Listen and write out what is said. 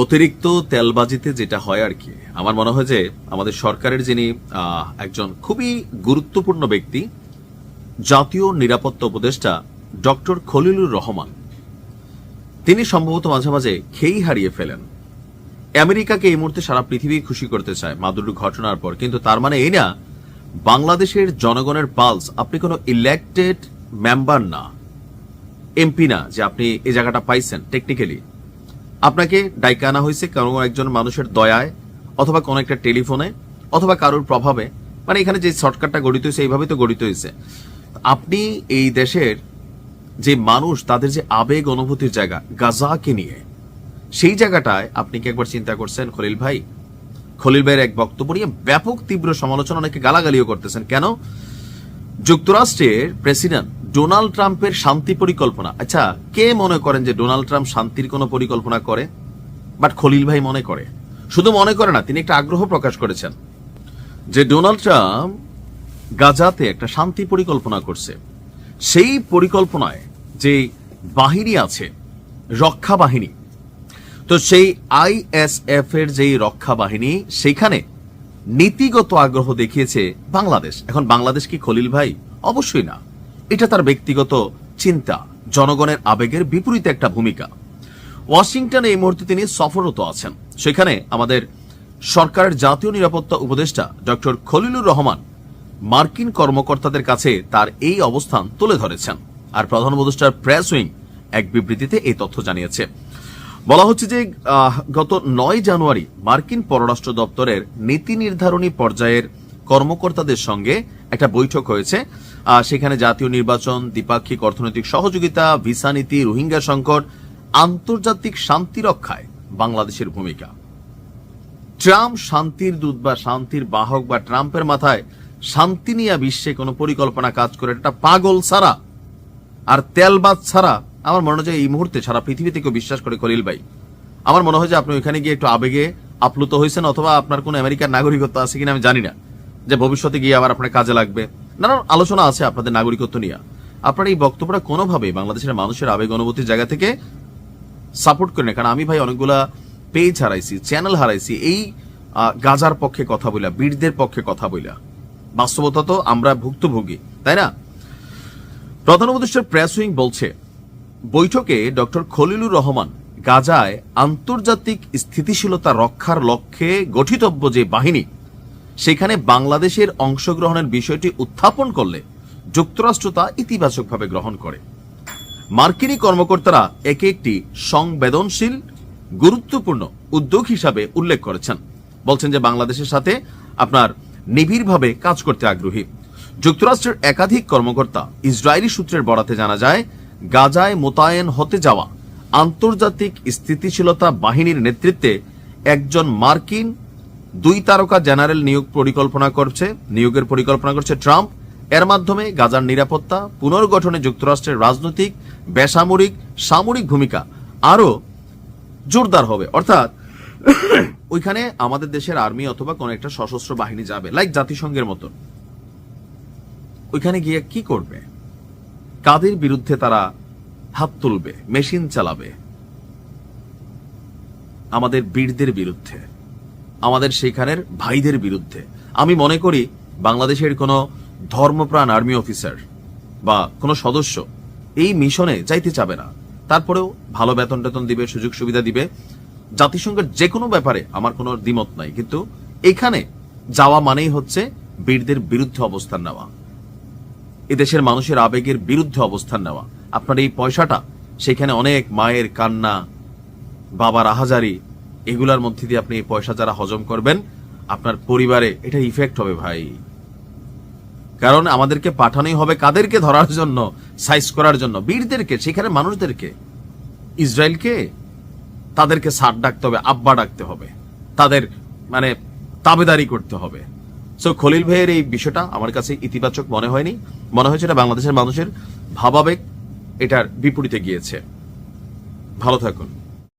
অতিরিক্ত তেলবাজিতে যেটা হয় আর কি, আমার মনে হয় যে আমাদের সরকারের যিনি একজন খুবই গুরুত্বপূর্ণ ব্যক্তি, জাতীয় নিরাপত্তা উপদেষ্টা ডক্টর খলিলুর রহমান, তিনি সম্ভবত মাঝে মাঝে খেই হারিয়ে ফেলেন। আমেরিকাকে এই মুহূর্তে সারা পৃথিবী খুশি করতে চায় মাদুর ঘটনার পর, কিন্তু তার মানে এই না, বাংলাদেশের জনগণের পালস, আপনি কোনো ইলেক্টেড মেম্বার না, এমপি না, যে আপনি এই জায়গাটা পাইছেন টেকনিক্যালি আপনাকে ডাইকে আনা হয়েছে কোনো একজন মানুষের দয়ায়, অথবা কোনো একটা টেলিফোনে, অথবা কারোর প্রভাবে। মানে এখানে যে শর্টকাটটা গঠিত হয়েছে, এইভাবেই তো গঠিত হয়েছে। আপনি এই দেশের যে মানুষ, তাদের যে আবেগ অনুভূতির জায়গা, গাজাকে নিয়ে, সেই জায়গাটায় আপনি কি একবার চিন্তা করছেন, খলিল ভাই? খলিল ভাইয়ের এক বক্তব্য নিয়ে ব্যাপক তীব্র সমালোচনা, অনেকে গালাগালিও করতেছেন। কেন? যুক্তরাষ্ট্রের প্রেসিডেন্ট ডোনাল্ড ট্রাম্পের শান্তি পরিকল্পনা। আচ্ছা কে মনে করেন যে ডোনাল্ড ট্রাম্প শান্তির কোনো পরিকল্পনা করে? বাট খলিল ভাই মনে করে। শুধু মনে করে না, তিনি একটা আগ্রহ প্রকাশ করেছেন যে ডোনাল্ড ট্রাম্প গাজাতে একটা শান্তি পরিকল্পনা করছে। সেই পরিকল্পনায় যে বাহিনী আছে, রক্ষা বাহিনী, তো সেই আইএসএফ এর যেই রক্ষা বাহিনী, সেখানে নীতিগত আগ্রহ দেখিয়েছে বাংলাদেশ। এখন বাংলাদেশ কি খলিল ভাই? অবশ্যই না। এটা তার ব্যক্তিগত চিন্তা, জনগণের আবেগের বিপরীতে একটা ভূমিকা। ওয়াশিংটনে এই মুহূর্তে তিনি সফররত আছেন। সেখানে আমাদের সরকারের জাতীয় নিরাপত্তা উপদেষ্টা ডক্টর খলিলুর রহমান মার্কিন কর্মকর্তাদের কাছে তার এই অবস্থান তুলে ধরেছেন। আর প্রধান উপদেষ্টার প্রেস উইং এক বিবৃতিতে এই তথ্য জানিয়েছে। বলা হচ্ছে যে গত নয় জানুয়ারি মার্কিন পররাষ্ট্র দপ্তরের নীতি নির্ধারণী পর্যায়ের কর্মকর্তাদের সঙ্গে একটা বৈঠক হয়েছে। সেখানে জাতীয় নির্বাচন, দ্বিপাক্ষিক অর্থনৈতিক সহযোগিতা, ভিসা নীতি, রোহিঙ্গা সংকট, আন্তর্জাতিক শান্তি রক্ষায় বাংলাদেশের ভূমিকা। ট্রাম্প শান্তির দূত বা শান্তির বাহক বা ট্রাম্পের মাথায় শান্তি নিয়ে বিশ্বে কোনো পরিকল্পনা কাজ করে, এটা পাগল ছাড়া আর তেলবাদ ছাড়া আমার মনে হয় এই মুহূর্তে সারা পৃথিবীতে কেউ বিশ্বাস করে খলিল ভাই। আমার মনে হয় যে আপনি ওইখানে গিয়ে একটু আবেগে আপ্লুত হয়েছেন অথবা আপনার কোনো আমেরিকার নাগরিকত্ব আছে কিনা আমি জানি না। যে ভবিষ্যতে গিয়ে আবার আপনার কাজে লাগবে। নানান আলোচনা আছে আপনাদের নাগরিকত্ব নিয়ে। আপনার এই বক্তব্যটা কোনোভাবেই বাংলাদেশের মানুষের আবেগ অনুভূতির জায়গা থেকে সাপোর্ট করি না কারণ আমি ভাই অনেকগুলা পেজ হারাইছি চ্যানেল হারাইছি, এই গাজার পক্ষে কথা বইলা, বীরদের পক্ষে কথা বইলা। বাস্তবতা তো আমরা ভুক্তভোগী, তাই না? প্রধান প্রেস উইং বলছে, বৈঠকে ডক্টর খলিলুর রহমান গাজায় আন্তর্জাতিক স্থিতিশীলতা রক্ষার লক্ষ্যে গঠিতব্য যে বাহিনী সেখানে বাংলাদেশের অংশগ্রহণের বিষয়টি উত্থাপন করলে যুক্তরাষ্ট্র তা ইতিবাচকভাবে গ্রহণ করে। মার্কিনী কর্মকর্তারা একে একটি সংবেদনশীল, গুরুত্বপূর্ণ উদ্যোগ হিসাবে উল্লেখ করেছেন। বলছেন যে বাংলাদেশের সাথে আপনার নিবিড়ভাবে কাজ করতে আগ্রহী। যুক্তরাষ্ট্রের একাধিক কর্মকর্তা ইসরায়েলি সূত্রের বরাতে জানা যায়, গাজায় মোতায়েন হতে যাওয়া আন্তর্জাতিক স্থিতিশীলতা বাহিনীর নেতৃত্বে একজন মার্কিন দুই তারকা জেনারেল নিয়োগ পরিকল্পনা করছে, নিয়োগের পরিকল্পনা করছে ট্রাম্প। এর মাধ্যমে গাজার নিরাপত্তা, পুনর্গঠনে যুক্তরাষ্ট্রের রাজনৈতিক, বেসামরিক, সামরিক ভূমিকা আরও জোরদার হবে। অর্থাৎ ওইখানে আমাদের দেশের আর্মি অথবা কোন একটা সশস্ত্র বাহিনী যাবে, লাইক জাতিসংঘের মতো। ওইখানে গিয়ে কি করবে? কাদের বিরুদ্ধে তারা হাত তুলবে, মেশিন চালাবে? আমাদের বীরদের বিরুদ্ধে। আমাদের সেখানের ভাইদের বিরুদ্ধে। আমি মনে করি বাংলাদেশের কোনো ধর্মপ্রাণ আর্মি অফিসার বা কোনো সদস্য এই মিশনে যাইতে চাবে না। তারপরেও ভালো বেতন টেতন দিবে সুযোগ সুবিধা দিবে। জাতিসংঘের যে কোনো ব্যাপারে আমার কোনো দ্বিমত নাই। কিন্তু এখানে যাওয়া মানেই হচ্ছে বীরদের বিরুদ্ধে অবস্থান নেওয়া। এদেশের মানুষের আবেগের বিরুদ্ধে অবস্থান নেওয়া। আপনার এই পয়সাটা, সেখানে অনেক মায়ের কান্না, বাবার আহাজারি এগুলার মধ্যে দিয়ে আপনি পয়সা যারা হজম করবেন, আপনার পরিবারে এটা ইফেক্ট হবে ভাই। কারণ আমাদেরকে পাঠানোই হবে কাদেরকে ধরার জন্য সাইজ করার জন্য? বীরদেরকে, সেখানে মানুষদেরকে। ইসরায়েলকে, তাদেরকে সার ডাকতে হবে, আব্বা ডাকতে হবে। তাদের মানে তাবেদারি করতে হবে। সো খলিল ভাইয়ের এই বিষয়টা আমার কাছে ইতিবাচক মনে হয়নি। মনে হয়েছে এটা বাংলাদেশের মানুষের ভাবাবেগ এটার বিপরীতে গিয়েছে। ভালো থাকুন।